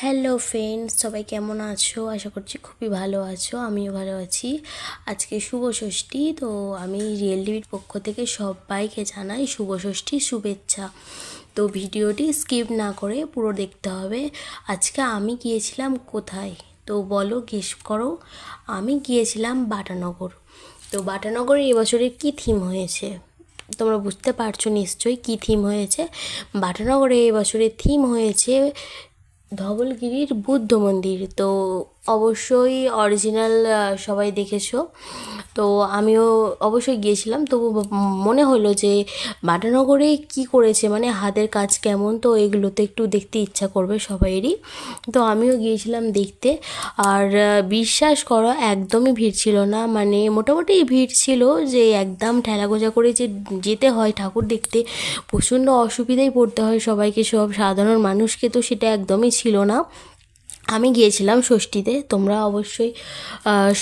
Hello friends সবাই কেমন আছো? আশা করছি খুবই ভালো আছো। আমিও ভালো আছি। আজকে শুভ ষষ্ঠী, তো আমি রিয়েল টিভির পক্ষ থেকে সবাইকে জানাই শুভ ষষ্ঠীর শুভেচ্ছা। তো ভিডিওটি স্কিপ না করে পুরো দেখতে হবে। আজকে আমি গিয়েছিলাম কোথায়? তো বলো গেস করো। আমি গিয়েছিলাম বাটানগর। তো বাটানগরে এবছরে কী থিম হয়েছে? তোমরা বুঝতে পারছ নিশ্চয়ই কী থিম হয়েছে। বাটানগরে এবছরের থিম হয়েছে ধবলগিরির বুদ্ধ মন্দির তো অবশ্যই অরিজিনাল সবাই দেখেছ। তো আমিও অবশ্যই গিয়েছিলাম। তো মনে হলো যে বাটানগরে কি করেছে মানে হাতের কাজ কেমন, তো এগুলোতে একটু দেখতে ইচ্ছা করবে সবাইয়েরই। তো আমিও গিয়েছিলাম দেখতে। আর বিশ্বাস করো, একদমই ভিড় ছিল না। মানে মোটামুটি ভিড় ছিল যে একদম ঠেলাগোজা করে যে যেতে হয় ঠাকুর দেখতে, প্রচণ্ড অসুবিধায় পড়তে হয় সবাইকে। সব সাধারণ মানুষকে তো সেটা একদমই ছিল না। আমি গিয়েছিলাম ষষ্ঠীতে, তোমরা অবশ্যই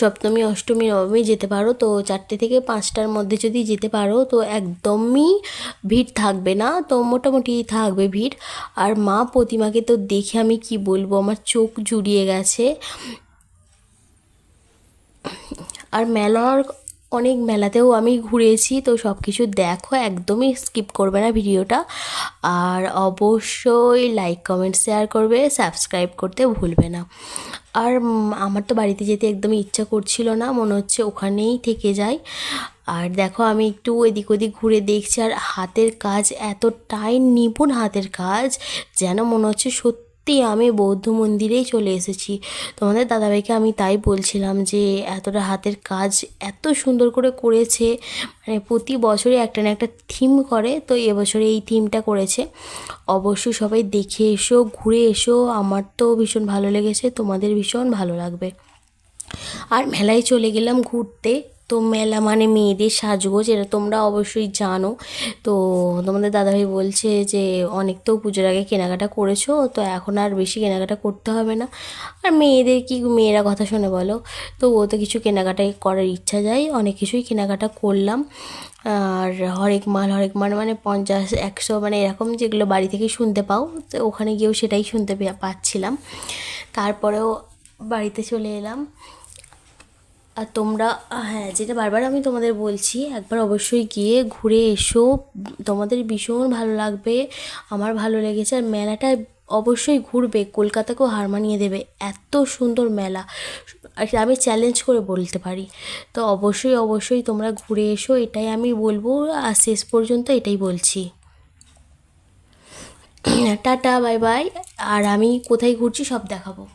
সপ্তমী, অষ্টমী, নবমী যেতে পারো। তো চারটে থেকে পাঁচটার মধ্যে যদি যেতে পারো, তো একদমই ভিড় থাকবে না। তো মোটামুটি থাকবে ভিড়। আর মা প্রতিমাকে তো দেখে আমি কি বলব, আমার চোখ জুড়িয়ে গেছে। আর মেলার অনেক মেলাতেও আমি ঘুরেছি, তো সব কিছু দেখো, একদমই স্কিপ করবে না ভিডিওটা। আর অবশ্যই লাইক কমেন্ট শেয়ার করবে সাবস্ক্রাইব করতে ভুলবে না। আর আমার তো বাড়িতে যেতে একদমই ইচ্ছা করছিল না, মনে হচ্ছে ওখানেই থেকে যাই। আর দেখো, আমি একটু এদিক ওদিক ঘুরে দেখছি, আর হাতের কাজ এতটাই নিপুণ হাতের কাজ, যেন মনে হচ্ছে সত্যি সত্যি আমি বৌদ্ধ মন্দিরেই চলে এসেছি। তোমাদের দাদাভাইকে আমি তাই বলছিলাম যে, এতটা হাতের কাজ এত সুন্দর করে করেছে মানে প্রতি বছরই একটা না একটা থিম করে, তো এবছরে এই থিমটা করেছে। অবশ্যই সবাই দেখে এসো, ঘুরে এসো, আমার তো ভীষণ ভালো লেগেছে, তোমাদের ভীষণ ভালো লাগবে। আর মেলায় চলে গেলাম ঘুরতে। তো মেলা মানে মেয়েদের সাজগোজ, এটা তোমরা অবশ্যই জানো। তো তোমাদের দাদাভাই বলছে যে, অনেক তো পুজোর আগে কেনাকাটা করেছ, তো এখন আর বেশি কেনাকাটা করতে হবে না। আর মেয়েদের কি, মেয়েরা কথা শুনে বলো। তো ও তো কিছু কেনাকাটাই করার ইচ্ছা যায়, অনেক কিছুই কেনাকাটা করলাম। আর হরেক মাল হরেক মাল মানে পঞ্চাশ, একশো মানে এরকম যেগুলো বাড়ি থেকে শুনতে পাও, তো ওখানে গিয়েও সেটাই শুনতে পাচ্ছিলাম। তারপরেও বাড়িতে চলে এলাম। আর তোমরা হ্যাঁ যেটা বারবার আমি তোমাদের বলছি, একবার অবশ্যই গিয়ে ঘুরে এসো। তোমাদের ভীষণ ভালো লাগবে, আমার ভালো লেগেছে। আর মেলাটা অবশ্যই ঘুরবে, কলকাতাকেও হার মানিয়ে দেবে। এত সুন্দর মেলা। আর আমি চ্যালেঞ্জ করে বলতে পারি। তো অবশ্যই অবশ্যই তোমরা ঘুরে এসো, এটাই আমি বলব। আর শেষ পর্যন্ত এটাই বলছি। Tata, bye bye. আর আমি কোথায় ঘুরছি সব দেখাবো।